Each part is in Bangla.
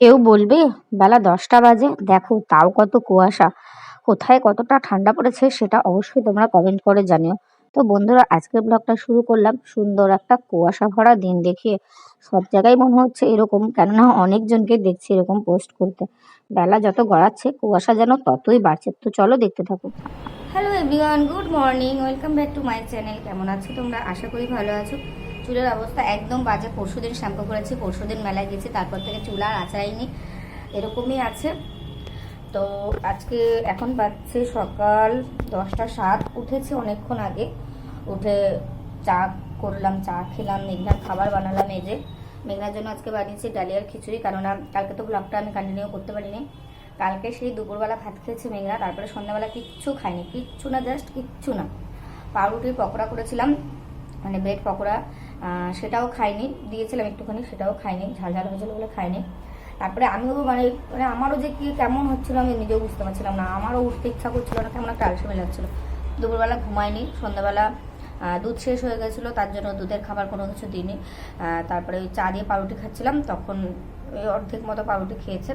কেউ বলবে, বেলা দশটা বাজে। দেখো, তাও কত কুয়াশা। কোথায় কতটা ঠান্ডা পড়েছে সেটা অবশ্যই তোমরা কমেন্ট করে জানিও। তো বন্ধুরা, আজকের ব্লগটা শুরু করলাম। সুন্দর একটা কুয়াশা ভরা দিন দেখিয়ে। সব জায়গায় মনে হচ্ছে এরকম, কেননা অনেকজনকে দেখছি এরকম পোস্ট করতে। বেলা যত গড়াচ্ছে, কুয়াশা যেন ততই বাড়ছে। তো চলো দেখতে থাকো। Hello everyone good morning welcome back to my channel কেমন আছো তোমরা? আশা করি ভালো আছো। চুলের অবস্থা একদম বাজে। পরশুদিন শ্যাম্পু করেছি, পরশুদিন মেলায় গেছি, তারপর থেকে চুল আর আঁচড়াইনি। এরকমই আছে। তো আজকে এখন বাজছে সকাল দশটা সাত। উঠেছে অনেকক্ষণ আগে। উঠে চা করলাম, চা খেলাম মেঘনার খাবার বানালাম যে। মেঘনার জন্য আজকে বানিয়েছি ডালিয়ার খিচুড়ি কেননা কালকে তো ব্লগটা আমি কন্টিনিউ করতে পারিনি। কালকে সেই দুপুরবেলা ভাত খেয়েছি মেঘনা, তারপরে সন্ধ্যাবেলা কিচ্ছু খাইনি। কিচ্ছু না জাস্ট কিচ্ছু না। পাউরুটির পকোড়া করেছিলাম মানে ব্রেড পকোড়া। সেটাও খাইনি, দিয়েছিলাম একটুখানি, সেটাও খাইনি, ঝাল ঝাল হয়েছিল বলে খাইনি। তারপরে আমিও মানে মানে আমারও যে কি কেমন হচ্ছিল আমি নিজেও বুঝতে পারছিলাম না। আমারও উঠতে ইচ্ছা করছিল না, কেমন একটা আলসেমি লাগছিল। দুপুরবেলা ঘুমাইনি, সন্ধ্যাবেলা দুধ শেষ হয়ে গেছিল, তার জন্য দুধের খাবার কোনো কিছু দিইনি। তারপরে ওই চা দিয়ে পাউরুটি খাচ্ছিলাম, তখন ওই অর্ধেক মতো পাউরুটি খেয়েছে।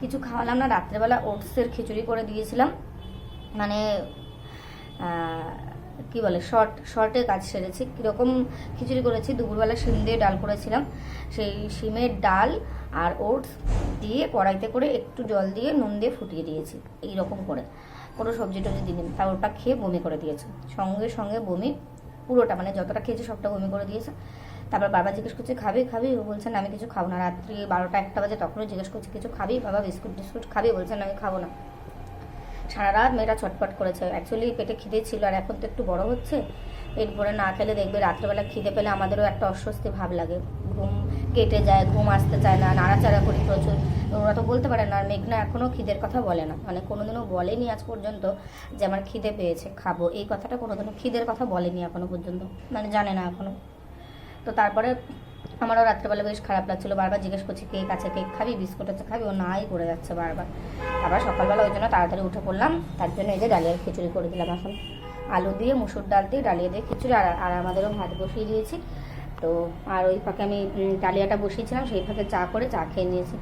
কিছু খাওয়ালাম না, রাত্রেবেলা ওটসের খিচুড়ি করে দিয়েছিলাম। মানে কি বলে শর্ট শর্টে কাজ সেরেছি। কীরকম খিচুড়ি করেছি, দুপুরবেলা শিম দিয়ে ডাল করেছিলাম। সেই শিমের ডাল আর ওটস দিয়ে কড়াইতে করে একটু জল দিয়ে নুন দিয়ে ফুটিয়ে দিয়েছি এই রকম করে। কোনো সবজি টবজি দিইনি তা ওটা খেয়ে বমি করে দিয়েছে। সঙ্গে সঙ্গে বমি, পুরোটা মানে যতটা খেয়েছে সবটা বমি করে দিয়েছে। তারপর বাবা জিজ্ঞেস করছে, খাবি খাবি? ও বলছেন আমি কিছু খাব না। রাত্রি বারোটা একটা বাজে তখনও জিজ্ঞেস করছে, কিছু খাবি? বাবা বিস্কুট টিস্কুট খাবি বলছেন আমি খাব না। সারা রাত মেয়েটা ছটফট করেছে। অ্যাকচুয়ালি পেটে খিদে ছিল আর এখন তো একটু বড় হচ্ছে। এরপরে না খেলে দেখবে রাত্রেবেলা খিদে পেলে আমাদেরও একটা অস্বস্তি ভাব লাগে। ঘুম কেটে যায়, ঘুম আসতে চায় না, নাড়াচাড়া করি প্রচুর। ওরা তো বলতে পারে না আর মেঘনা এখনও খিদের কথা বলে না। মানে কোনোদিনও বলেনি আজ পর্যন্ত যে আমার খিদে পেয়েছে, খাব। এই কথাটা কোনোদিনও খিদের কথা বলেনি এখনও পর্যন্ত। মানে জানে না এখনও তো তারপরে আমারও রাত্রেবেলা বেশ খারাপ লাগছিল। বারবার জিজ্ঞেস করছি কেক আছে কেক খাবি? বিস্কুট আছে খাবি? ও, নাই করে যাচ্ছে বারবার। আবার সকালবেলা ওই জন্য তাড়াতাড়ি উঠে পড়লাম। তার জন্য এই যে ডালিয়ার খিচুড়ি করে দিলাম এখন। আলু দিয়ে, মুসুর ডাল দিয়ে, ডালিয়া দিয়ে খিচুড়ি আর আর আমাদেরও ভাত বসিয়ে দিয়েছি। তো আর ওই ফাঁকে আমি ডালিয়াটা বসিয়েছিলাম সেই ফাঁকে চা করে চা খেয়ে নিয়েছি।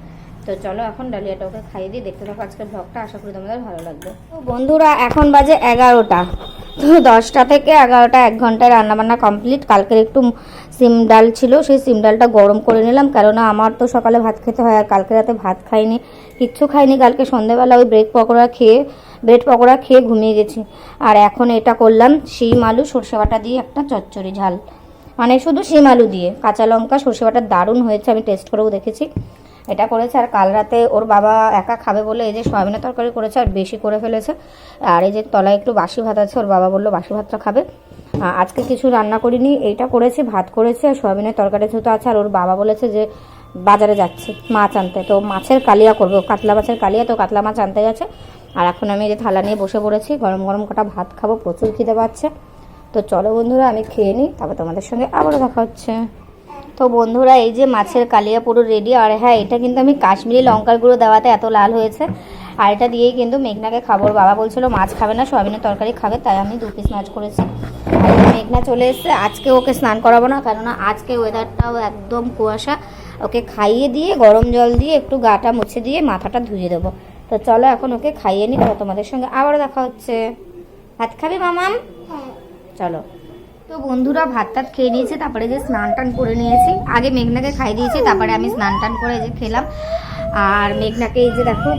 তো চলো এখন ডালিয়াটা ওকে খাইয়ে দিয়ে দেখতে থাকো আজকের ব্লগটা আশা করি তোমাদের ভালো লাগবে। তো বন্ধুরা, এখন বাজে এগারোটা। তো দশটা থেকে এগারোটা, এক ঘন্টায় রান্নাবান্না কমপ্লিট কালকের একটু সিম ডাল ছিল, সেই সিম ডালটা গরম করে নিলাম। কেননা আমার তো সকালে ভাত খেতে হয় আর কালকে রাতে ভাত খাইনি, কিচ্ছু খাইনি। কালকে সন্ধ্যেবেলা ওই ব্রেড পকোড়া খেয়ে ব্রেড পকোড়া খেয়ে ঘুমিয়ে গেছি। আর এখন এটা করলাম শিম আলু, সর্ষে বাটা দিয়ে একটা চচ্চড়ি ঝাল। মানে শুধু শিম আলু দিয়ে। কাঁচা লঙ্কা, সর্ষে বাটা দারুণ হয়েছে, আমি টেস্ট করেও দেখেছি। এটা করেছে আর কাল রাতে ওর বাবা একা খাবে বলে এই যে সয়াবিনের তরকারি করেছে আর বেশি করে ফেলেছে। আর এই যে তলায় একটু বাসি ভাত আছে, ওর বাবা বলল বাসি ভাতটা খাবে। আজকে কিছু রান্না করিনি, এইটা করেছি, ভাত করেছি আর সয়াবিনের তরকারি যেহেতু আছে আর ওর বাবা বলেছে যে বাজারে যাচ্ছে মাছ আনতে। তো মাছের কালিয়া করব, কাতলা মাছের কালিয়া, তো কাতলা মাছ আনতে গেছে আর এখন আমি এই যে থালা নিয়ে বসে পড়েছি, গরম গরম কটা ভাত খাব, প্রচুর খিদে পাচ্ছে। তো চলো বন্ধুরা, আমি খেয়ে নিই, তারপর তোমাদের সঙ্গে আবারও দেখা হচ্ছে। তো বন্ধুরা এই যে মাছের কালিয়া পুরো রেডি আর হ্যাঁ এটা কিন্তু আমি কাশ্মীরি লঙ্কার গুঁড়ো দেওয়াতে এত লাল হয়েছে। আর এটা দিয়েই কিন্তু মেঘনাকে খাব। বাবা বলছিল মাছ খাবে না সয়াবিনের তরকারি খাবে তাই আমি দু পিস মাছ করেছি। মেঘনা চলে এসেছে আজকে ওকে স্নান করাবো না কেননা আজকে ওয়েদারটাও একদম কুয়াশা। ওকে খাইয়ে দিয়ে গরম জল দিয়ে একটু গাটা মুছে দিয়ে মাথাটা ধুয়ে দেবো। তো চলো এখন ওকে খাইয়ে নিই তোমাদের সঙ্গে আবারও দেখা হচ্ছে। ভাত খাবি মামাম? চলো। তো বন্ধুরা ভাত টাত খেয়ে নিয়েছে, তারপরে যে স্নান টান করে নিয়েছি। আগে মেঘনাকে খাই দিয়েছি, তারপরে আমি স্নান টান করে যে খেলাম। আর মেঘনাকে এই যে দেখো।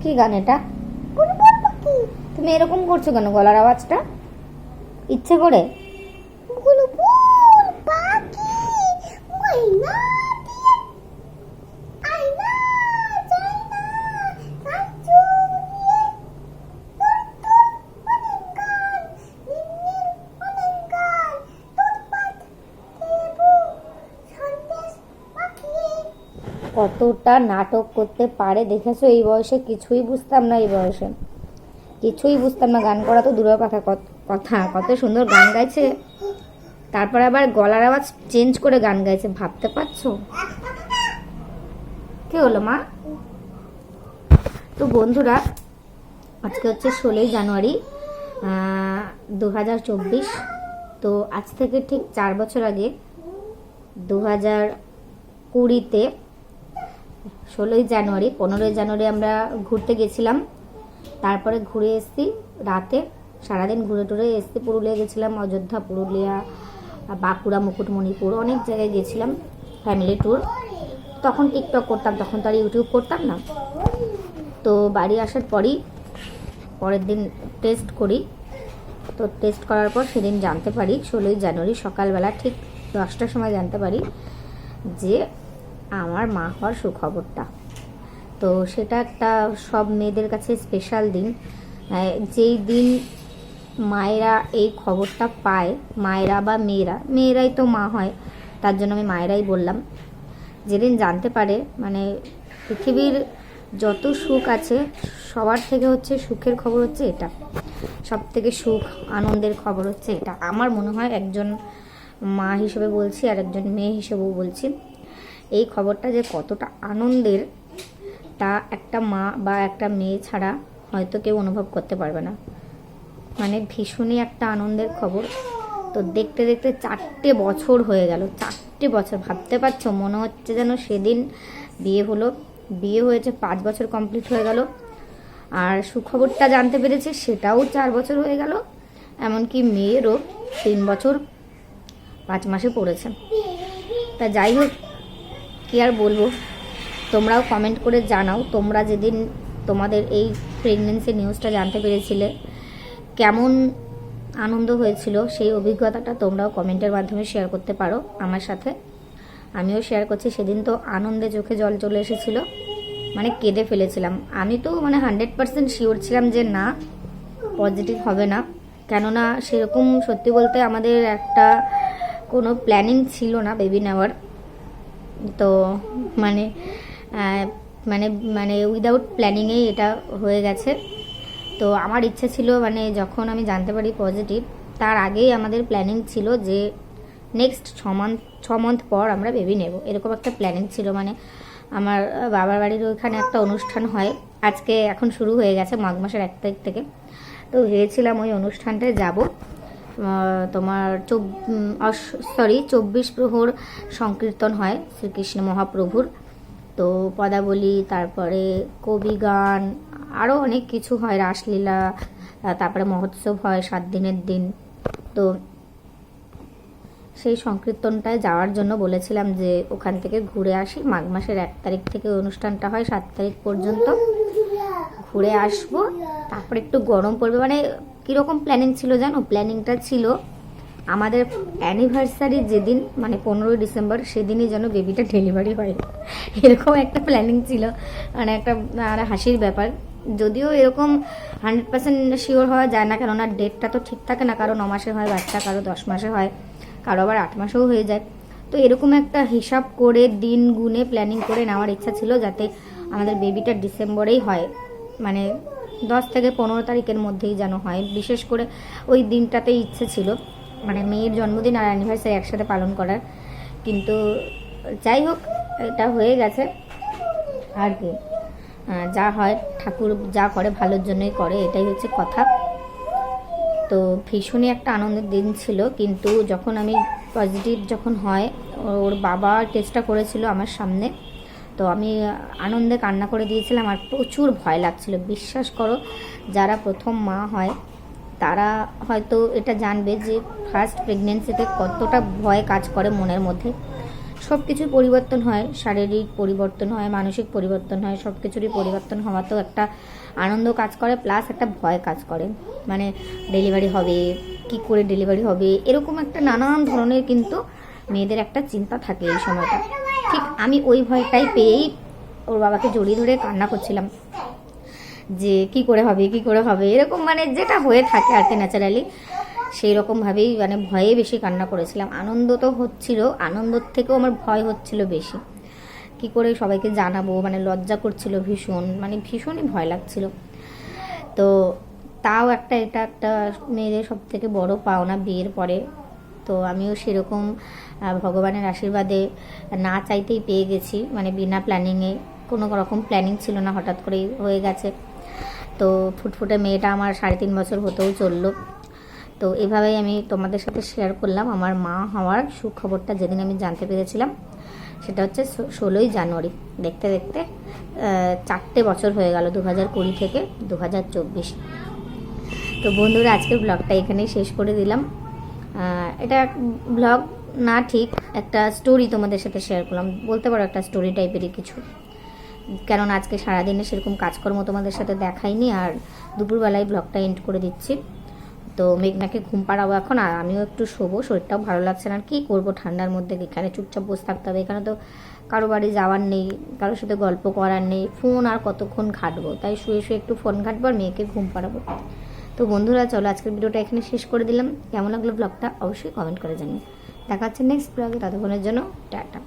কি গান এটা? তুমি এরকম করছ কেন গলার আওয়াজটা? ইচ্ছে করে? কতটা নাটক করতে পারে দেখেছ? এই বয়সে কিছুই বুঝতাম না এই বয়সে। কিছুই বুঝতাম না, গান করা তো দূরের কথা কথা, কত সুন্দর গান গাইছে। তারপর আবার গলার আওয়াজ চেঞ্জ করে গান গাইছে, ভাবতে পারছ? কি হলো মা? তো বন্ধুরা, আজকে হচ্ছে ষোলোই জানুয়ারি দু হাজার চব্বিশ। তো আজ থেকে ঠিক চার বছর আগে দু হাজার কুড়িতে ষোলোই জানুয়ারি, পনেরোই জানুয়ারি আমরা ঘুরতে গেছিলাম। তারপরে ঘুরে এসেছি, রাতে সারাদিন ঘুরে টুরে এসছি, পুরুলিয়া গেছিলাম, অযোধ্যা, পুরুলিয়া, বাঁকুড়া, মুকুটমণিপুর, অনেক জায়গায় গেছিলাম ফ্যামিলি ট্যুর তখন টিকটক করতাম, তখন তো আর ইউটিউব করতাম না। তো বাড়ি আসার পরই, পরের দিন টেস্ট করি। তো টেস্ট করার পর সেদিন জানতে পারি, ষোলোই জানুয়ারি সকালবেলা ঠিক দশটার সময় জানতে পারি যে আমার মা হওয়ার সুখবরটা। তো সেটা একটা সব মেয়েদের কাছে স্পেশাল দিন। যেই দিন মায়েরা এই খবরটা পায়, মায়েরা বা মেয়েরা, মেয়েরাই তো মা হয়, তার জন্য আমি মায়েরাই বললাম। যেদিন জানতে পারে মানে পৃথিবীর যত সুখ আছে, সবার থেকে হচ্ছে সুখের খবর হচ্ছে এটা। সব থেকে সুখ, আনন্দের খবর হচ্ছে এটা। আমার মনে হয় একজন মা হিসেবে বলছি আর একজন মেয়ে হিসেবেও বলছি। এই খবরটা যে কতটা আনন্দের, তা একটা মা বা একটা মেয়ে ছাড়া হয়তো কেউ অনুভব করতে পারবে না। মানে ভীষণই একটা আনন্দের খবর। তো দেখতে দেখতে চারটে বছর হয়ে গেল, চারটে বছর। ভাবতে পারছ, মনে হচ্ছে যেন সেদিন বিয়ে হলো। বিয়ে হয়েছে, পাঁচ বছর কমপ্লিট হয়ে গেল। আর সুখবরটা জানতে পেরেছে, সেটাও চার বছর হয়ে গেল। এমনকি মেয়েরও তিন বছর পাঁচ মাসে পড়েছে। তা যাই হোক কি আর বলব? তোমরাও কমেন্ট করে জানাও, তোমরা যেদিন তোমাদের এই প্রেগনেন্সি নিউজটা জানতে পেরেছিলে, কেমন আনন্দ হয়েছিল সেই অভিজ্ঞতাটা তোমরাও কমেন্টের মাধ্যমে শেয়ার করতে পারো আমার সাথে। আমিও শেয়ার করছি, সেদিন তো আনন্দে চোখে জল চলে এসেছিল মানে কেঁদে ফেলেছিলাম। আমি তো মানে হান্ড্রেড পার্সেন্ট শিওর ছিলাম যে না পজিটিভ হবে না। কেননা সেরকম সত্যি বলতে আমাদের একটা কোনো প্ল্যানিং ছিল না বেবি নেওয়ার। তো মানে মানে মানে উইদাউট প্ল্যানিংয়েই এটা হয়ে গেছে। তো আমার ইচ্ছে ছিল মানে যখন আমি জানতে পারি পজিটিভ তার আগেই আমাদের প্ল্যানিং ছিল যে নেক্সট ছ মান্থ ছ মান্থ পর আমরা বেবি নেব। এরকম একটা প্ল্যানিং ছিল। মানে আমার বাবার বাড়ির ওইখানে একটা অনুষ্ঠান হয়। আজকে এখন শুরু হয়ে গেছে, মাঘ মাসের এক তারিখ থেকে। তো ভেবেছিলাম ওই অনুষ্ঠানটায় যাব। তোমার সরি চব্বিশ প্রহর সংকীর্তন হয় শ্রীকৃষ্ণ মহাপ্রভুর। তো পদাবলী, তারপরে কবি গান আরও অনেক কিছু হয়, রাসলীলা তারপরে মহোৎসব হয় সাত দিনের দিন। তো সেই সংকীর্তনটায় যাওয়ার জন্য বলেছিলাম যে ওখান থেকে ঘুরে আসি। মাঘ মাসের এক তারিখ থেকে অনুষ্ঠানটা হয়, সাত তারিখ পর্যন্ত। ঘুরে আসব, তারপর একটু গরম পড়বে। মানে কীরকম প্ল্যানিং ছিল জানো? প্ল্যানিংটা ছিল আমাদের অ্যানিভার্সারি যেদিন মানে পনেরোই ডিসেম্বর, সেদিনই যেন বেবিটা ডেলিভারি হয়। এরকম একটা প্ল্যানিং ছিল। মানে একটা আর হাসির ব্যাপার। যদিও এরকম হান্ড্রেড পার্সেন্ট শিওর হওয়া যায় না, কেননা ডেটটা তো ঠিক থাকে না, কারও ন মাসে হয় বাচ্চা কারও দশ মাসে হয়, কারও আবার আট মাসেও হয়ে যায়। তো এরকম একটা হিসাব করে, দিন গুনে প্ল্যানিং করে নেওয়ার ইচ্ছা ছিল যাতে আমাদের বেবিটা ডিসেম্বরেই হয়। মানে দশ থেকে পনেরো তারিখের মধ্যেই যেন হয়। বিশেষ করে ওই দিনটাতে ইচ্ছে ছিল মানে মেয়ের জন্মদিন আর অ্যানিভার্সারি একসাথে পালন করার। কিন্তু যাই হোক, এটা হয়ে গেছে। আর কি যা হয়, ঠাকুর যা করে ভালোর জন্যই করে, এটাই হচ্ছে কথা। তো ভীষণই একটা আনন্দের দিন ছিল, কিন্তু যখন আমি পজিটিভ যখন হয়, ওর বাবা টেস্টটা করেছিল আমার সামনে তো আমি আনন্দে কান্না করে দিয়েছিলাম আর প্রচুর ভয় লাগছিল। বিশ্বাস করো, যারা প্রথম মা হয়, তারা হয়তো এটা জানবে যে ফার্স্ট প্রেগনেন্সিতে কতটা ভয় কাজ করে মনের মধ্যে। সব কিছুর পরিবর্তন হয়, শারীরিক পরিবর্তন হয়, মানসিক পরিবর্তন হয় সব কিছুরই পরিবর্তন হওয়া তো একটা আনন্দ কাজ করে প্লাস একটা ভয় কাজ করে। মানে ডেলিভারি হবে, কি করে ডেলিভারি হবে, এরকম একটা নানান ধরনের কিন্তু মেয়েদের একটা চিন্তা থাকে এই সময়টা। ঠিক আমি ওই ভয়টাই পেয়েই ওর বাবাকে জড়িয়ে ধরে কান্না করছিলাম। যে কি করে হবে, কি করে হবে, এরকম মানে যেটা হয়ে থাকে আর কি ন্যাচারালি সেই রকমভাবেই মানে ভয়ে বেশি কান্না করেছিলাম। আনন্দ তো হচ্ছিল, আনন্দর থেকেও আমার ভয় হচ্ছিল বেশি। কি করে সবাইকে জানাব মানে লজ্জা করছিল ভীষণ মানে ভীষণই ভয় লাগছিল। তো তাও একটা, এটা একটা মেয়েদের সব থেকে বড় পাওনা বিয়ের পরে। তো আমিও সেরকম ভগবানের আশীর্বাদে না চাইতেই পেয়ে গেছি। মানে বিনা প্ল্যানিংয়ে কোনো রকম প্ল্যানিং ছিল না, হঠাৎ করেই হয়ে গেছে। তো ফুটফুটে মেয়েটা আমার সাড়ে তিন বছর হতেও চলল। তো এভাবেই আমি তোমাদের সাথে শেয়ার করলাম আমার মা হওয়ার সুখবরটা যেদিন আমি জানতে পেরেছিলাম, সেটা হচ্ছে ষোলোই জানুয়ারি। দেখতে দেখতে চারটে বছর হয়ে গেল দু হাজার কুড়ি থেকে দু হাজার চব্বিশ। তো বন্ধুরা, আজকের ব্লগটা এখানেই শেষ করে দিলাম। এটা ব্লগ না ঠিক, একটা স্টোরি তোমাদের সাথে শেয়ার করলাম। বলতে পারো একটা স্টোরি টাইপেরই কিছু। কারণ আজকে সারাদিনে সেরকম কাজকর্ম তোমাদের সাথে দেখাইনি আর দুপুরবেলায় ব্লগটা এন্ড করে দিচ্ছি। তো মেঘনাকে ঘুম পাড়াবো এখন আর আমিও একটু শোবো, শরীরটাও ভালো লাগছে না। আর কী করব ঠান্ডার মধ্যে? এখানে চুপচাপ বসে থাকতে হবে। এখানে তো কারও বাড়ি যাওয়ার নেই, কারোর সাথে গল্প করার নেই। ফোন আর কতক্ষণ ঘাটবো? তাই শুয়ে শুয়ে একটু ফোন ঘাটবো আর মেয়েকে ঘুম পাড়াবো। তো বন্ধুরা, চলো আজকের ভিডিওটা এখানে শেষ করে দিলাম। কেমন লাগল ব্লগটা অবশ্যই কমেন্ট করে জানিও। দেখা হচ্ছে নেক্সট ব্লগে ততক্ষণের জন্য টাটা।